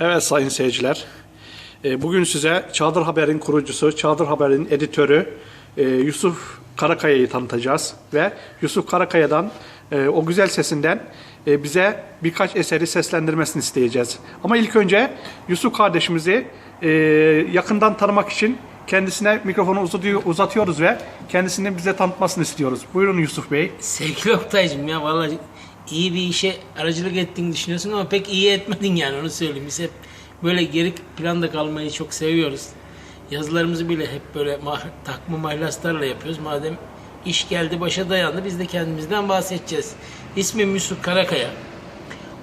Evet sayın seyirciler. e, Bugün size Çağdır Haber'in kurucusu, Çağdır Haber'in editörü e, Yusuf Karakaya'yı tanıtacağız. Ve Yusuf Karakaya'dan e, o güzel sesinden bize birkaç eseri seslendirmesini isteyeceğiz. Ama ilk önce Yusuf kardeşimizi yakından tanımak için kendisine mikrofonu uzatıyor- uzatıyoruz ve kendisini bize tanıtmasını istiyoruz. Buyurun Yusuf Bey. Sevgili Oktay'cım ya vallahi iyi bir işe aracılık ettiğini düşünüyorsun ama pek iyi etmedin yani onu söyleyeyim. Biz hep böyle geri planda kalmayı çok seviyoruz. Yazılarımızı bile hep böyle mah takma mahlaslarla yapıyoruz. Madem iş geldi başa dayandı biz de kendimizden bahsedeceğiz. İsmim Yusuf Karakaya.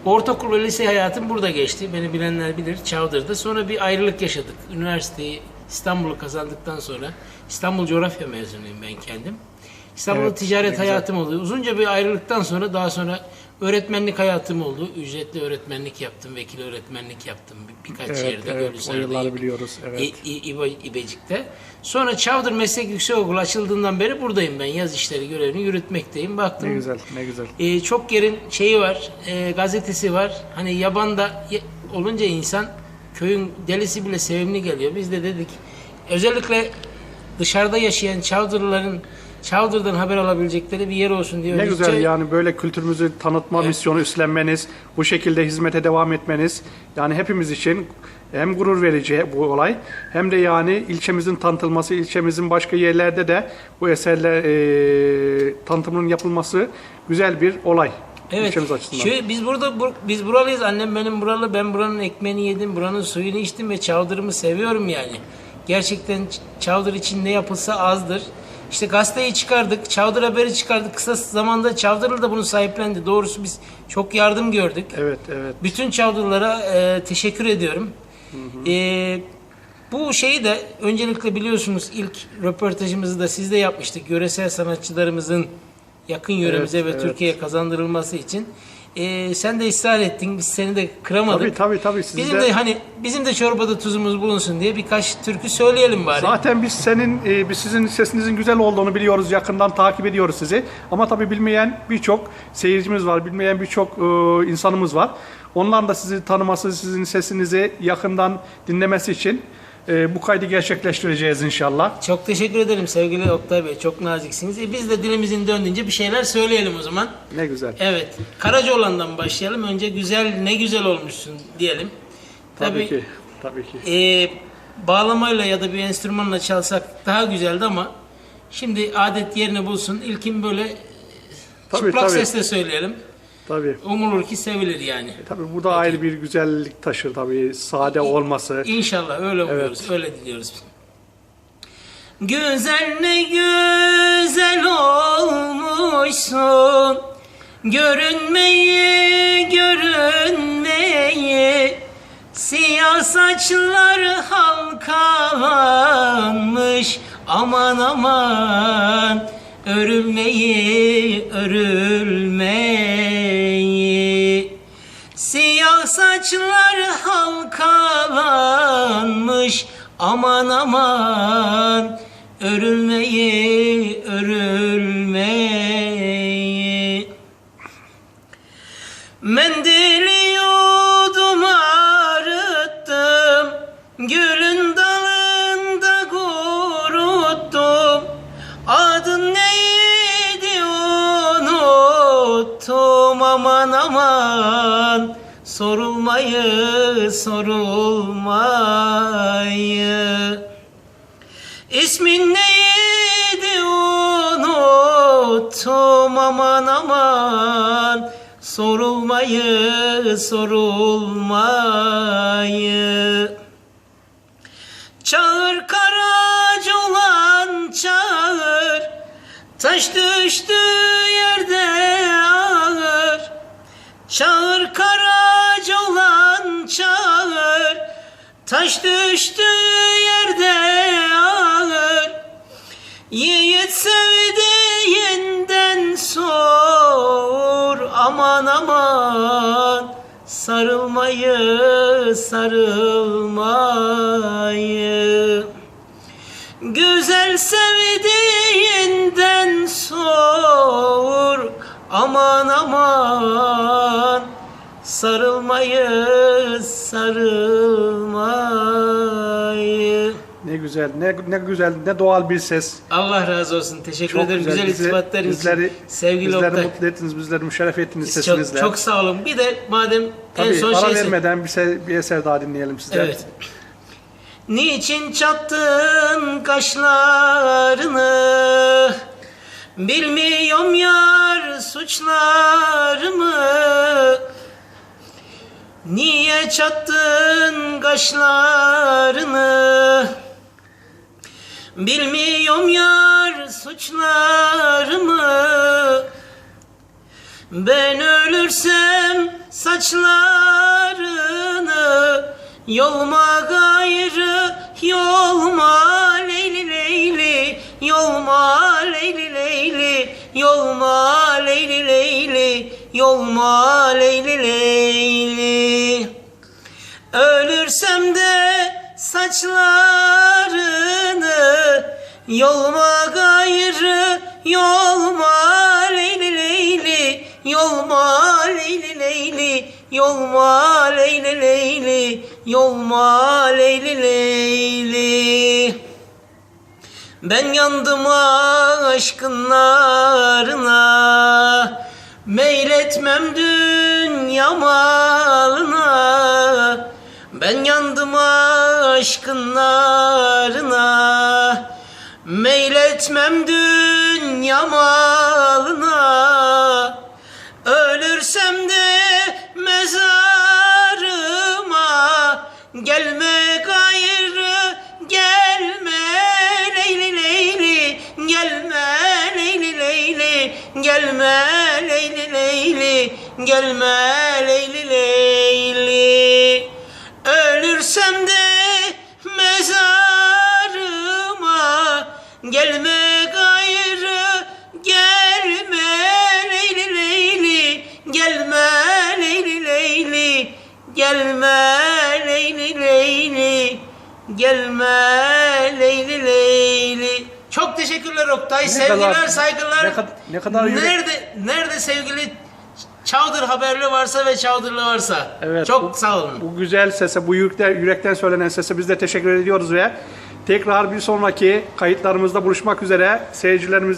Ortaokul ve lise hayatım burada geçti. Beni bilenler bilir Çavdır'da. Sonra bir ayrılık yaşadık. Üniversiteyi İstanbul'u kazandıktan sonra İstanbul coğrafya mezunuyum ben kendim. İstanbul'da Evet, ticaret güzel. hayatım oldu. Uzunca bir ayrılıktan sonra daha sonra öğretmenlik hayatım oldu. Ücretli öğretmenlik yaptım, vekil öğretmenlik yaptım bir, birkaç Evet, yerde. evet, Gölhisar'da, yılları biliyoruz, evet. İ- İ- İbe- İbecik'te. Sonra Çavdır Meslek Yüksekokulu açıldığından beri buradayım ben. Yaz işleri görevini yürütmekteyim. Baktım Ne güzel, ne güzel. ee, çok yerin şeyi var, e, gazetesi var. Hani yabanda olunca insan köyün delisi bile sevimli geliyor. Biz de dedik özellikle dışarıda yaşayan Çavdırlıların Çavdır'dan haber alabilecekleri bir yer olsun diye. Ne öncükçe- güzel yani böyle kültürümüzü tanıtma misyonu üstlenmeniz, bu şekilde hizmete devam etmeniz yani hepimiz için hem gurur verici bu olay hem de yani ilçemizin tanıtılması, ilçemizin başka yerlerde de bu eserler e, tanıtımının yapılması güzel bir olay Evet. açısından. Şöyle, biz burada bu- biz buralıyız. Annem benim buralı. Ben buranın ekmeğini yedim. Buranın suyunu içtim ve Çavdır'ımı seviyorum yani. Gerçekten Çavdır için ne yapılsa azdır. İşte gazeteyi çıkardık. Çavdır haberi çıkardık. Kısa zamanda Çavdırlı da bunu sahiplendi. Doğrusu biz çok yardım gördük. Evet, evet. Bütün Çavdırlılara e, teşekkür ediyorum. E, bu şeyi de öncelikle biliyorsunuz ilk röportajımızı da sizde yapmıştık. Yöresel sanatçılarımızın yakın yöremize Evet, ve evet. Türkiye'ye kazandırılması için. E, sen de ısrar ettin. Biz seni de kıramadık. Tabii tabii tabii siz Bizim de- de hani bizim de çorbada tuzumuz bulunsun diye birkaç türkü söyleyelim bari. Zaten biz senin, e, biz sizin sesinizin güzel olduğunu biliyoruz, yakından takip ediyoruz sizi. Ama tabii bilmeyen birçok seyircimiz var, bilmeyen birçok e, insanımız var. Onların da sizi tanıması, sizin sesinizi yakından dinlemesi için e, bu kaydı gerçekleştireceğiz inşallah. Çok teşekkür ederim sevgili Oktay Bey. Çok naziksiniz. E, biz de dilimizin döndüğünce bir şeyler söyleyelim o zaman. Ne güzel. Evet. Karacaoğlan'dan başlayalım. Önce güzel ne güzel olmuşsun diyelim. Tabii, Tabii, ki. Tabii ki. e, bağlamayla ya da bir enstrümanla çalsak daha güzeldi ama şimdi adet yerini bulsun. İlkin böyle Tabii, çıplak tabii. sesle söyleyelim. Tabii. Umulur ki sevilir yani. Tabii burada ayrı bir güzellik taşır tabii. Sade olması. İnşallah öyle umuyoruz, öyle diliyoruz. Güzel ne güzel olmuşsun Görünmeyi görünmeyi Siyah saçlar halkalanmış Aman aman Örülmeyi örülmeyi saçlar halkalanmış Aman aman. Örülmeyi örülmeyi. Mendili yudum arıttım Gülün dalında kuruttum. Adın neydi unuttum Aman aman Sorulmayı sorulmayı. İsmin neydi unuttum aman aman. Sorulmayı sorulmayı. Çağır karac olan çağır Taş düştü yerde ağır. Çağır karac Taş düştü yerde ağır. Yiğit sevdiğinden sor. Aman aman Sarılmayı sarılmayı. Güzel sevdiğinden sor. Aman aman Sarılmayı sarılmayı güzel. Ne ne güzel, ne doğal bir ses. Allah razı olsun. Teşekkür Çok ederim. Güzel, Bizi- iltifatlar için. bizleri, Sevgili bizleri Oktay. mutlu ettiniz, bizleri müşerref ettiniz Çok, sesinizle. çok sağ olun. Bir de madem en Tabii son ara şey vermeden bir, se- bir eser daha dinleyelim sizden. Evet. Niçin çattın kaşlarını Bilmiyorum yar suçlarımı Niye çattın kaşlarını Bilmiyorum yar suçlarımı. Ben ölürsem saçlarını Yolma gayrı yolma leyli leyli Yolma leyli leyli Yolma leyli leyli Yolma leyli leyli. Ölürsem de saçlarını Yolma gayrı yolma leyli leyli Yolma leyli leyli Yolma leyli leyli Yolma leyli leyli. Ben yandım aşkın narına Meyletmem dünya malına. Ben yandım aşkın narına Meyletmem dünya malına. Ölürsem de mezarıma. Gelme gayrı gelme leyli leyli. Gelme leyli leyli Gelme leyli leyli. Gelme leyli leyli. Ölürsem de Oktay. Sevgiler, kadar- saygılar. ne kad- ne kadar yürek- Nerede nerede sevgili Çavdır haberli varsa ve Çavdırlı varsa. Evet, Çok bu- sağ olun. Bu güzel sese, bu yürekten, yürekten söylenen sese biz de teşekkür ediyoruz ve tekrar bir sonraki kayıtlarımızda buluşmak üzere seyircilerimiz